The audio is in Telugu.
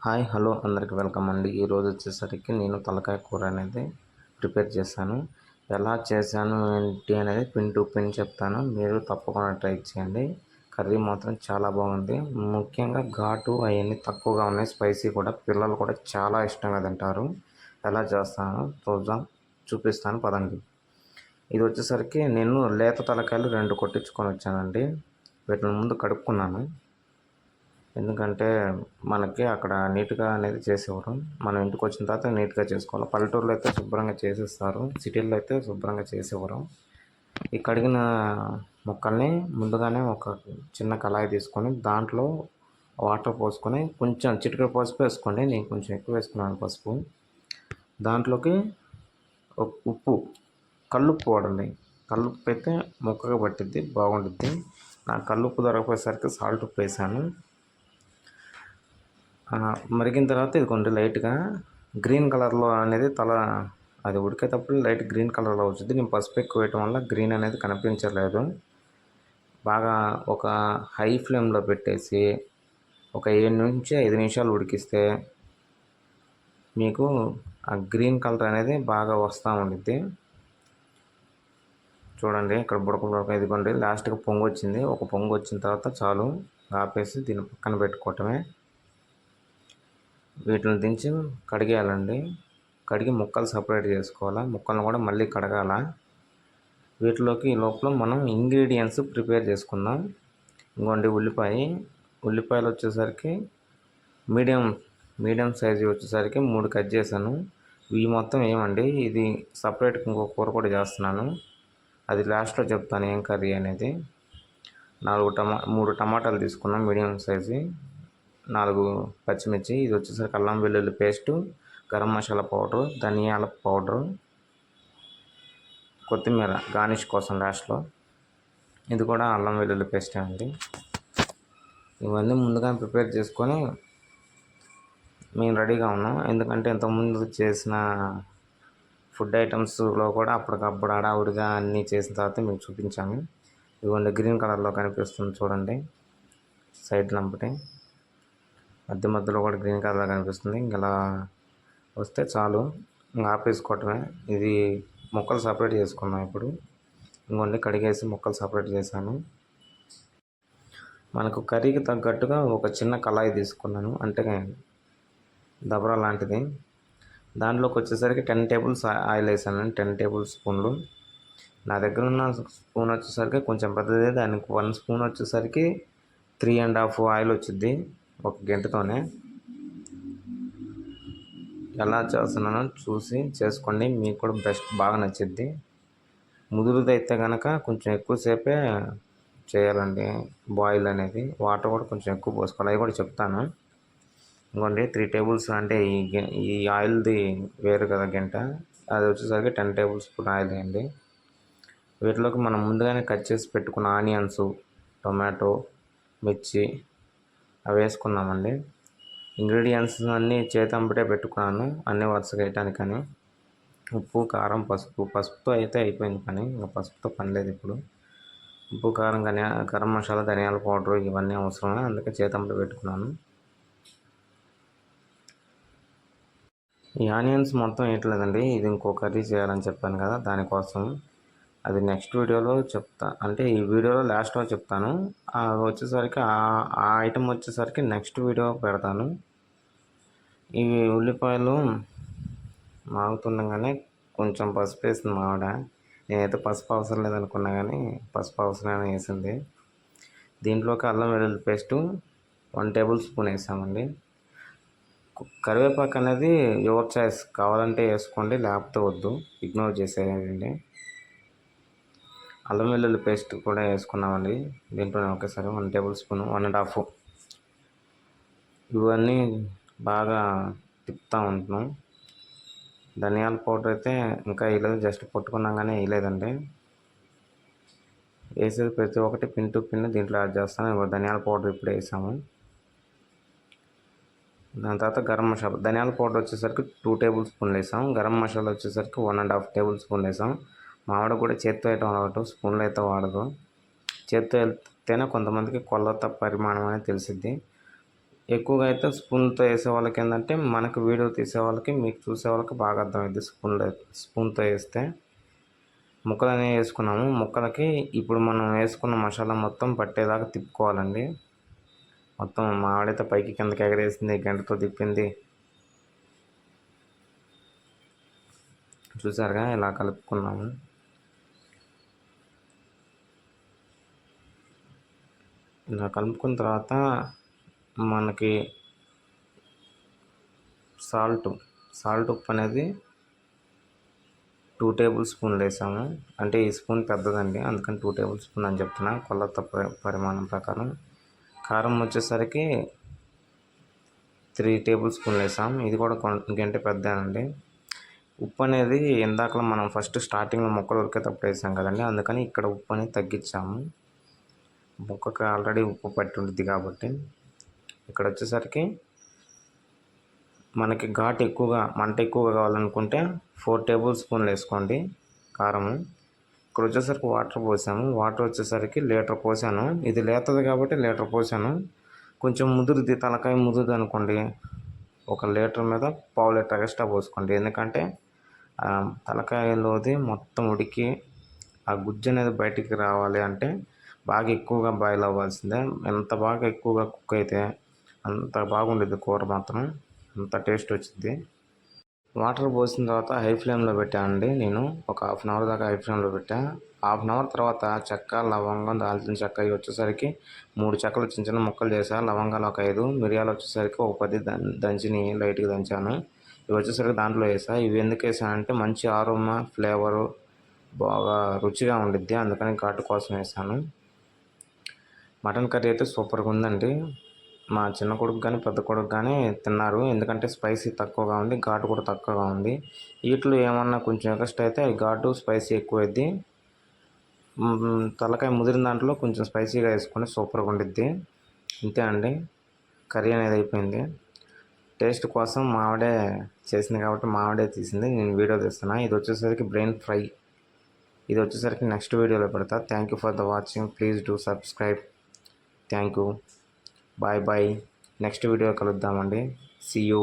హాయ్ హలో అందరికి వెల్కమ్ అండి. ఈరోజు వచ్చేసరికి నేను తలకాయ కూర అనేది ప్రిపేర్ చేశాను. ఎలా చేశాను ఏంటి అనేది పిన్ టు పిన్ చెప్తాను. మీరు తప్పకుండా ట్రై చేయండి. కర్రీ మాత్రం చాలా బాగుంది. ముఖ్యంగా ఘాటు అవన్నీ తక్కువగా ఉన్నాయి. స్పైసీ కూడా. పిల్లలు కూడా చాలా ఇష్టంగా తింటారు. ఎలా చేస్తాను చూద్దాం. చూపిస్తాను. పదండి. ఇది వచ్చేసరికి నేను లేత తలకాయలు రెండు కొట్టించుకొని వచ్చానండి. వీటిని ముందు కడుక్కున్నాను. ఎందుకంటే మనకి అక్కడ నీట్గా అనేది చేసేవారు. మనం ఇంటికి వచ్చిన తర్వాత నీట్గా చేసుకోవాలి. పల్లెటూరులో అయితే శుభ్రంగా చేసేస్తారు. సిటీల్లో అయితే శుభ్రంగా చేసేవారు. ఈ కడిగిన మొక్కల్ని ముందుగానే ఒక చిన్న కళాయి తీసుకొని దాంట్లో వాటర్ పోసుకొని కొంచెం చిటికెడు పసుపు వేసుకోండి. నేను కొంచెం ఎక్కువ వేసుకున్నాను పసుపు. దాంట్లోకి ఉప్పు కల్లుప్పు వాడండి. కల్లుప్పు అయితే ముక్కగా పట్టిద్ది బాగుంటుంది నాకు కల్లుప్పు దొరకపోయేసరికి సాల్ట్ ఉప్పు వేసాను. మరిగిన తర్వాత ఇది లైట్గా గ్రీన్ కలర్లో అనేది తల అది ఉడికేటప్పుడు లైట్ గ్రీన్ కలర్లో వచ్చింది. నేను పసుపు ఎక్కువ వేయటం వల్ల గ్రీన్ అనేది కనిపించలేదు. బాగా ఒక హై ఫ్లేమ్లో పెట్టేసి ఒక ఏడు నుంచి ఐదు నిమిషాలు ఉడికిస్తే మీకు ఆ గ్రీన్ కలర్ అనేది బాగా వస్తూ ఉండిద్ది. చూడండి ఇక్కడ బుడక బుడక ఇదిగోండి. లాస్ట్కి పొంగు వచ్చింది ఒక పొంగు వచ్చిన తర్వాత చాలు ఆపేసి దీన్ని పక్కన పెట్టుకోవటమే. వీటిని దించి కడిగేయాలండి. కడిగి ముక్కలు సపరేట్ చేసుకోవాలా? ముక్కలను కూడా మళ్ళీ కడగాల? వీటిలోకి లోపల మనం ఇంగ్రీడియంట్స్ ప్రిపేర్ చేసుకుందాం. ఇంకోండి ఉల్లిపాయ. ఉల్లిపాయలు వచ్చేసరికి మీడియం మీడియం సైజు వచ్చేసరికి మూడు కట్ చేశాను. ఇవి మొత్తం ఏమండి? ఇది సపరేట్ ఇంకో కూర కూడా చేస్తున్నాను. అది లాస్ట్లో చెప్తాను ఏం కర్రీ అనేది. నాలుగు టమా మూడు టమాటాలు తీసుకున్నాం మీడియం సైజు. నాలుగు పచ్చిమిర్చి ఇది వచ్చేసరికి అల్లం వెల్లుల్లి పేస్టు గరం మసాలా పౌడరు ధనియాల పౌడరు కొత్తిమీర గార్నిష్ కోసం లాస్ట్లో. ఇది కూడా అల్లం వెల్లుల్లి పేస్ట్ అండి. ఇవన్నీ ముందుగా ప్రిపేర్ చేసుకొని మేము రెడీగా ఉన్నాం. ఎందుకంటే ఇంతకుముందు చేసిన ఫుడ్ ఐటమ్స్లో కూడా అప్పటికప్పుడు హడావుడిగా అన్నీ చేసిన తర్వాత మీకు చూపించాము. ఇదిగోండి గ్రీన్ కలర్లో కనిపిస్తుంది చూడండి సైడ్ లంపటి మధ్య మధ్యలో కూడా గ్రీన్ కలర్ కనిపిస్తుంది. ఇంకా ఇలా వస్తే చాలు. ఇంకా ఆపేసుకోవటమే. ఇది ముక్కలు సపరేట్ చేసుకున్నాం ఇప్పుడు. ఇంకొన్ని కడిగేసి ముక్కలు సపరేట్ చేశాను. మనకు కర్రీకి తగ్గట్టుగా ఒక చిన్న కళాయి తీసుకున్నాను. అంటే దబరా లాంటిది. దాంట్లోకి వచ్చేసరికి టెన్ టేబుల్స్ ఆయిల్ వేసాను. టెన్ టేబుల్ స్పూన్లు. నా దగ్గర ఉన్న స్పూన్ వచ్చేసరికి కొంచెం పెద్దది. దానికి వన్ స్పూన్ వచ్చేసరికి త్రీ అండ్ హాఫ్ ఆయిల్ వచ్చింది ఒక గంటతోనే ఎలా చేస్తున్నానో చూసి చేసుకోండి. మీకు కూడా బెస్ట్ బాగా నచ్చిద్ది. ముదురుది అయితే కనుక కొంచెం ఎక్కువసేపే చేయాలండి బాయిల్ అనేది. వాటర్ కూడా కొంచెం ఎక్కువ పోసుకోవాలి. అది కూడా చెప్తాను. ఇంకోండి త్రీ టేబుల్స్ అంటే ఈ గె- ఈ ఆయిల్ది వేరు కదా గంట. అది వచ్చేసరికి టెన్ టేబుల్ స్పూన్ ఆయిల్ వేయండి. వీటిలోకి మనం ముందుగానే కట్ చేసి పెట్టుకున్న ఆనియన్స్ టొమాటో మిర్చి అవి వేసుకున్నామండి ఇంగ్రీడియంట్స్ అన్నీ చేతంపటే పెట్టుకున్నాను అన్ని వరుసగా వేయటానికని ఉప్పు కారం పసుపు పసుపుతో అయితే అయిపోయింది పని ఇంకా పసుపుతో పని లేదు ఇప్పుడు. ఉప్పు కారం ధనియా గరం మసాలా ధనియాల పౌడర్ ఇవన్నీ అవసరమే అందుకే చేతంపట పెట్టుకున్నాను. ఈ ఆనియన్స్ మొత్తం వేయట్లేదండి ఇది ఇంకో కర్రీ చేయాలని చెప్పాను కదా దానికోసం. అది నెక్స్ట్ వీడియోలో చెప్తా. అంటే ఈ వీడియోలో లాస్ట్లో చెప్తాను. అది వచ్చేసరికి ఆ- ఐటెం ఐటమ్ వచ్చేసరికి నెక్స్ట్ వీడియో పెడతాను. ఇవి ఉల్లిపాయలు మాగుతుండగానే కొంచెం పసుపు వేసింది మావిడ నేనైతే పసుపు అవసరం లేదనుకున్నా కానీ పసుపు అవసరమే వేసింది. దీంట్లోకి అల్లం వెల్లుల్లి పేస్టు వన్ టేబుల్ స్పూన్ వేసామండి. కరివేపాకు అనేది యువర్ చాయిస్ కావాలంటే వేసుకోండి లేకపోతే వద్దు. ఇగ్నోర్ చేసేయండి. అల్లం వెల్లుల్లి పేస్ట్ కూడా వేసుకున్నామండి. దీంట్లోనే ఒకేసారి one table spoon one and half. ఇవన్నీ బాగా తిప్పుతూ ఉంటున్నాం. ధనియాల పౌడర్ అయితే ఇంకా వేయలేదు జస్ట్ పట్టుకున్నాం కానీ వేయలేదండి. వేసేది ప్రతి ఒక్కటి పిన్ టు పిన్ దీంట్లో యాడ్ చేస్తాను. ధనియాల పౌడర్ ఇప్పుడు వేసాము. దాని తర్వాత గరం మసాలా ధనియాల పౌడర్ వచ్చేసరికి టూ టేబుల్ స్పూన్లు వేసాం. గరం మసాలా వచ్చేసరికి one and half table spoon వేసాం. మామిడి కూడా చేత్తో వేయటం అలవాటు స్పూన్లు అయితే వాడదు. చేత్తో వెళ్తేనే కొంతమందికి కొలత పరిమాణం అనేది తెలిసిద్ది. ఎక్కువగా అయితే స్పూన్తో వేసే వాళ్ళకి ఏంటంటే మనకు వీడియో తీసే వాళ్ళకి మీకు చూసే వాళ్ళకి బాగా అర్థమైంది స్పూన్లో స్పూన్తో వేస్తే. ముక్కలు అనేవి వేసుకున్నాము. ముక్కలకి ఇప్పుడు మనం వేసుకున్న మసాలా మొత్తం పట్టేదాకా తిప్పుకోవాలండి. మొత్తం మామిడైతే పైకి కిందకి ఎగరేసింది గంటతో తిప్పింది. చూసారుగా ఇలా కలుపుకున్నాము. ఇలా కలుపుకున్న తర్వాత మనకి సాల్ట్ సాల్ట్ ఉప్పు అనేది టూ టేబుల్ స్పూన్లు వేసాము. అంటే ఈ స్పూన్ పెద్దదండి అందుకని టూ టేబుల్ స్పూన్ అని చెప్తున్నా. కొలత పరిమాణం ప్రకారం. కారం వచ్చేసరికి త్రీ టేబుల్ స్పూన్లు వేసాం. ఇది కూడా ఇంకంటే పెద్దనండి ఉప్పు అనేది ఇందాకలో మనం ఫస్ట్ స్టార్టింగ్లో మొక్కలు ఉరికేటప్పుడు వేసాం కదండి అందుకని ఇక్కడ ఉప్పు అనేది తగ్గించాము. మొక్కకు ఆల్రెడీ ఉప్పు పట్టి ఉంటుంది కాబట్టి ఇక్కడ వచ్చేసరికి మనకి ఘాట్ ఎక్కువగా మంట ఎక్కువగా కావాలనుకుంటే ఫోర్ టేబుల్ స్పూన్లు వేసుకోండి కారము. ఇక్కడ వచ్చేసరికి వాటర్ పోసాము. వాటర్ వచ్చేసరికి లీటర్ పోసాను. ఇది లేతది కాబట్టి లీటర్ పోసాను. కొంచెం ముదురుది తలకాయ ముదురుది అనుకోండి. ఒక లీటర్ మీద పావు లీటర్ ఎక్స్ట్రా పోసుకోండి. ఎందుకంటే తలకాయలోది మొత్తం ఉడికి ఆ గుజ్జు అనేది బయటికి రావాలి అంటే బాగా ఎక్కువగా బాయిల్ అవ్వాల్సిందే. ఎంత బాగా ఎక్కువగా కుక్ అయితే అంత బాగుండేది కూర మాత్రం. అంత టేస్ట్ వచ్చింది వాటర్ పోసిన తర్వాత హై ఫ్లేమ్లో పెట్టానండి నేను. ఒక హాఫ్ అన్ అవర్ దాకా హై ఫ్లేమ్లో పెట్టా. హాఫ్ అన్ అవర్ తర్వాత చెక్క లవంగం దాల్చిన చెక్క ఇవి వచ్చేసరికి మూడు చెక్కలు చిన్న చిన్న ముక్కలు చేశాను లవంగాలు ఒక ఐదు మిరియాలు వచ్చేసరికి ఒక పది దంచిని లైట్గా దంచాను. ఇవి వచ్చేసరికి దాంట్లో వేసా. ఇవి ఎందుకు వేసానంటే మంచి ఆరోమా ఫ్లేవరు బాగా రుచిగా ఉండిద్ది. అందుకని ఘాటు కోసం వేసాను. మటన్ కర్రీ అయితే సూపర్గా ఉందండి. మా చిన్న కొడుకు కానీ పెద్ద కొడుకు కానీ తిన్నారు. ఎందుకంటే స్పైసీ తక్కువగా ఉంది ఘాటు కూడా తక్కువగా ఉంది. వీటిలో ఏమన్నా కొంచెం ఎక్స్ట్రా అయితే ఘాటు స్పైసీ ఎక్కువైద్ది. తలకాయ ముదిరిన దాంట్లో కొంచెం స్పైసీగా వేసుకొని సూపర్గా ఉండిద్ది. అంతే అండి. కర్రీ అనేది అయిపోయింది. టేస్ట్ కోసం మావిడే చేసింది కాబట్టి మావిడే తీసింది. నేను వీడియో తీస్తున్నా. ఇది వచ్చేసరికి బ్రెయిన్ ఫ్రై. ఇది వచ్చేసరికి నెక్స్ట్ వీడియోలో పెడతా. Thank you for the watching. Please do subscribe. Thank you. Bye bye. Next video కలుద్దామండి. See you